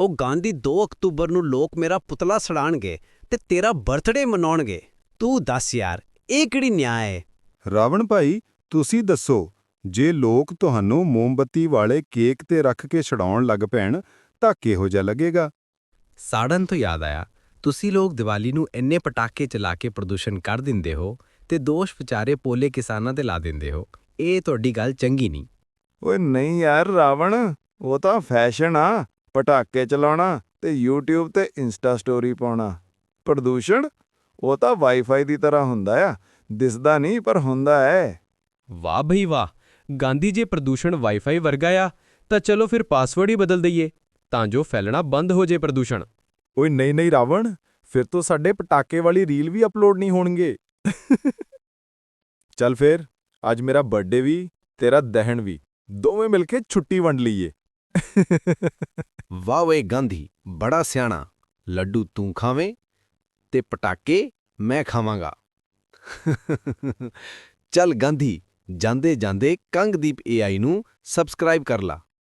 ਉਹ ਗਾਂਧੀ 2 ਅਕਤੂਬਰ ਨੂੰ ਲੋਕ ਮੇਰਾ ਪੁਤਲਾ ਸੜਾਣਗੇ ਤੇ ਤੇਰਾ ਬਰਥਡੇ ਮਨਾਉਣਗੇ। ਤੂੰ ਦੱਸ ਯਾਰ ਇਹ ਕਿਹੜੀ ਨਿਆਂ ਹੈ ਰਾਵਣ ਭਾਈ ਤੁਸੀਂ ਦੱਸੋ ਜੇ ਲੋਕ ਤੁਹਾਨੂੰ ਮੋਮਬੱਤੀ ਵਾਲੇ ਕੇਕ ਤੇ ਰੱਖ ਕੇ ਛਡਾਉਣ ਲੱਗ ਪੈਣ ਤਾਂ ਕਿਹੋ ਜਿਹਾ ਲੱਗੇਗਾ? ਸਾੜਨ ਤੋਂ ਯਾਦ ਆਇਆ ਤੁਸੀਂ ਲੋਕ ਦੀਵਾਲੀ ਨੂੰ ਇੰਨੇ ਪਟਾਕੇ ਚਲਾ ਕੇ ਪ੍ਰਦੂਸ਼ਣ ਕਰ ਦਿੰਦੇ ਹੋ ਤੇ ਦੋਸ਼ ਵਿਚਾਰੇ ਪੋਲੇ ਕਿਸਾਨਾਂ ਤੇ ਲਾ ਦਿੰਦੇ ਹੋ। ਇਹ ਤੁਹਾਡੀ ਗੱਲ ਚੰਗੀ ਨਹੀਂ। ਓਏ ਨਹੀਂ ਯਾਰ ਰਾਵਣ ਉਹ ਤਾਂ ਫੈਸ਼ਨ ਆ। ਪਟਾਕੇ ਚਲਾਉਣਾ ਤੇ YouTube ਤੇ ਇੰਸਟਾ ਸਟੋਰੀ ਪਾਉਣਾ। ਪ੍ਰਦੂਸ਼ਣ? ਉਹ ਤਾਂ ਵਾਈਫਾਈ ਦੀ ਤਰ੍ਹਾਂ ਹੁੰਦਾ ਆ। ਦਿਸਦਾ ਨਹੀਂ ਪਰ ਹੁੰਦਾ ਹੈ। ਵਾਹ ਭਈ ਵਾਹ। ਗਾਂਧੀ ਜੇ ਪ੍ਰਦੂਸ਼ਣ ਵਾਈਫਾਈ ਵਰਗਾ ਆ ਤਾਂ ਚਲੋ ਫਿਰ ਪਾਸਵਰਡ ਹੀ ਬਦਲ ਦਈਏ। ਤਾਂ ਜੋ ਫੈਲਣਾ ਬੰਦ ਹੋ ਜੇ ਪ੍ਰਦੂਸ਼ਣ। ਓਏ ਨਹੀਂ ਨਹੀਂ ਰਾਵਣ ਫਿਰ ਤੋਂ ਸਾਡੇ ਪਟਾਕੇ ਵਾਲੀ ਰੀਲ ਵੀ ਅਪਲੋਡ ਨਹੀਂ ਹੋਣਗੇ। ਚੱਲ ਫੇਰ ਅੱਜ ਮੇਰਾ ਬਰਥਡੇ ਵੀ ਤੇਰਾ ਦਹਨ ਵੀ। ਦੋਵੇਂ ਮਿਲ ਕੇ ਛੁੱਟੀ ਵੰਡ ਲਈਏ। ਵਾਹ ਵੇ ਗਾਂਧੀ, ਬੜਾ ਸਿਆਣਾ। ਲੱਡੂ ਤੂੰ ਖਾਵੇਂ ਤੇ ਪਟਾਕੇ ਮੈਂ ਖਾਵਾਂਗਾ। ਚੱਲ ਗਾਂਧੀ ਜਾਂਦੇ ਜਾਂਦੇ ਕੰਗਦੀਪ ਏਆਈ ਨੂੰ ਸਬਸਕ੍ਰਾਈਬ ਕਰ ਲਾ।